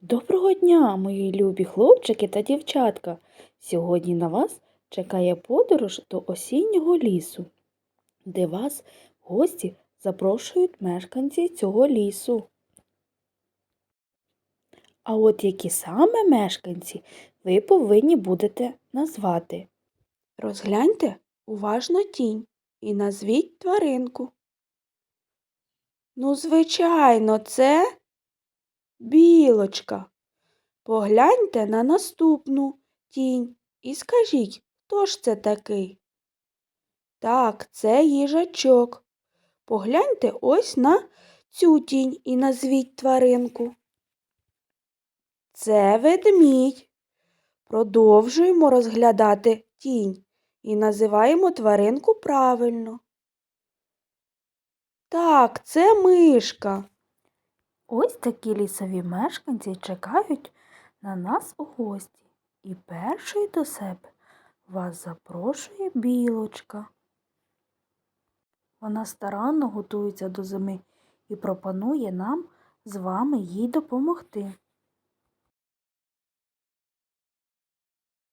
Доброго дня, мої любі хлопчики та дівчатка. Сьогодні на вас чекає подорож до осіннього лісу, де вас гості запрошують мешканці цього лісу. А от які саме мешканці ви повинні будете назвати. Розгляньте уважно тінь і назвіть тваринку. Ну, звичайно, це білочка. Погляньте на наступну тінь і скажіть, хто ж це такий? Так, це їжачок. Погляньте ось на цю тінь і назвіть тваринку. Це ведмідь. Продовжуємо розглядати тінь і називаємо тваринку правильно. Так, це мишка. Ось такі лісові мешканці чекають на нас у гості. І першою до себе вас запрошує білочка. Вона старанно готується до зими і пропонує нам з вами їй допомогти.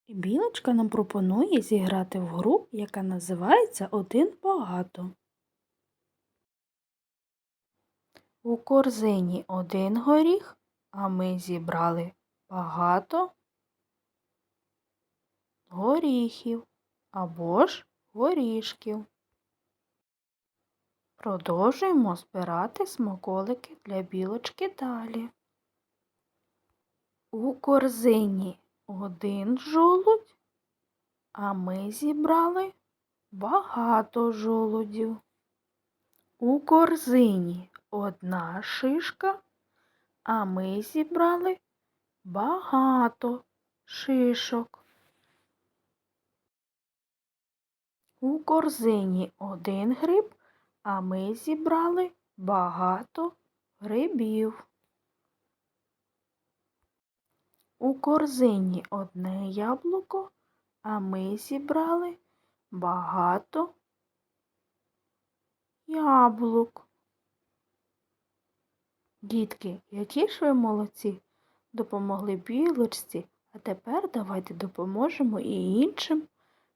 І білочка нам пропонує зіграти в гру, яка називається Один багато. У корзині один горіх, а ми зібрали багато горіхів або ж горішків. Продовжуємо збирати смаколики для білочки далі. У корзині один жолудь, а ми зібрали багато жолудів. У корзині одна шишка, а ми зібрали багато шишок. У корзині один гриб, а ми зібрали багато грибів. У корзині одне яблуко, а ми зібрали багато яблук. Дітки, які ж ви молодці, допомогли білочці, а тепер давайте допоможемо і іншим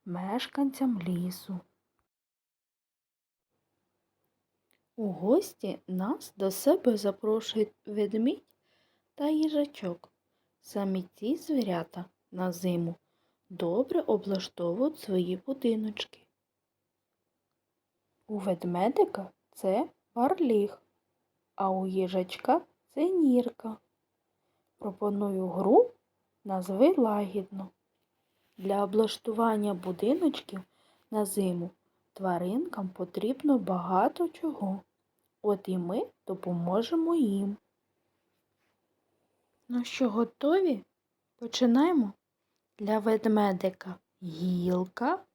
мешканцям лісу. У гості нас до себе запрошують ведмідь та їжачок. Самі ці звірята на зиму добре облаштовують свої будиночки. У ведмедика це варліг, а у їжачка це нірка. Пропоную гру назви лагідно. Для облаштування будиночків на зиму тваринкам потрібно багато чого. От і ми допоможемо їм. Ну що, готові? Починаємо. Для ведмедика гілка,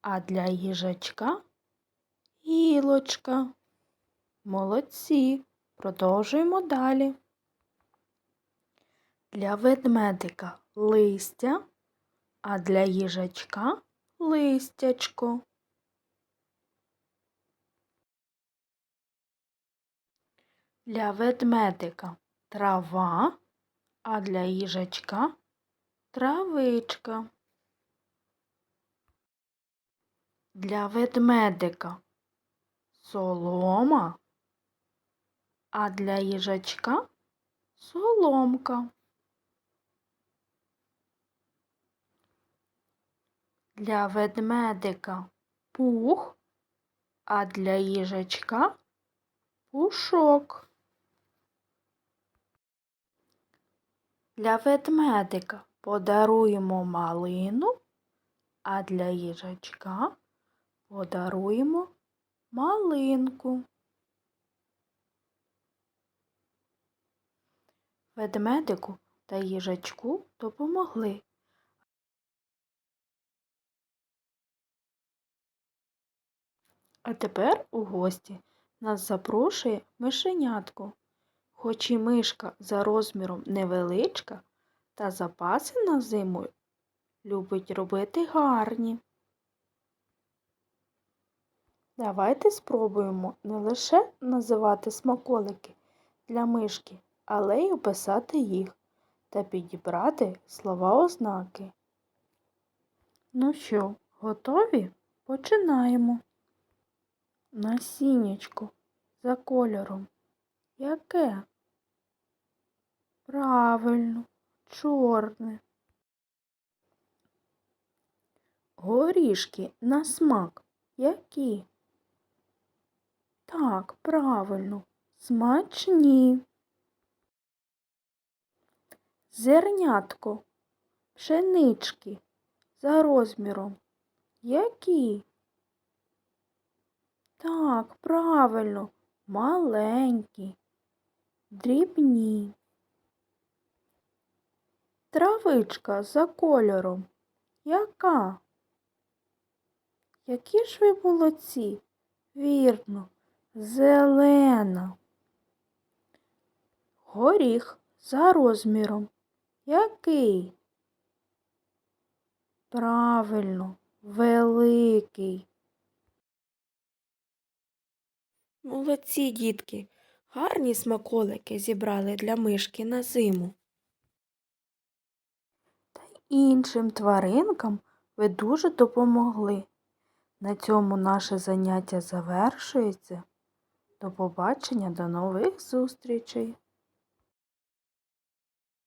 а для їжачка гілочка. Молодці. Продовжуємо далі. Для ведмедика листя, а для їжачка листячко. Для ведмедика трава, а для їжачка травичка. Для ведмедика солома, а для їжачка соломка. Для ведмедика пух, а для їжачка пушок. Для ведмедика подаруємо малину, а для їжачка подаруємо малинку. Ведмедику та їжачку допомогли. А тепер у гості нас запрошує мишенятко. Хоч і мишка за розміром невеличка, та запаси на зиму любить робити гарні. Давайте спробуємо не лише називати смаколики для мишки, але й описати їх та підібрати слова ознаки. Ну що, готові? Починаємо. Насіннячко за кольором. Яке? Правильно, чорне. Горішки на смак. Які? Так, правильно, смачні. Зернятко, пшенички за розміром. Які? Так, правильно, маленькі, дрібні. Травичка за кольором. Яка? Які ж ви молодці? Вірно, зелена. Горіх за розміром. Який? Правильно, великий. Молодці, дітки, гарні смаколики зібрали для мишки на зиму. Та іншим тваринкам ви дуже допомогли. На цьому наше заняття завершується. До побачення, до нових зустрічей!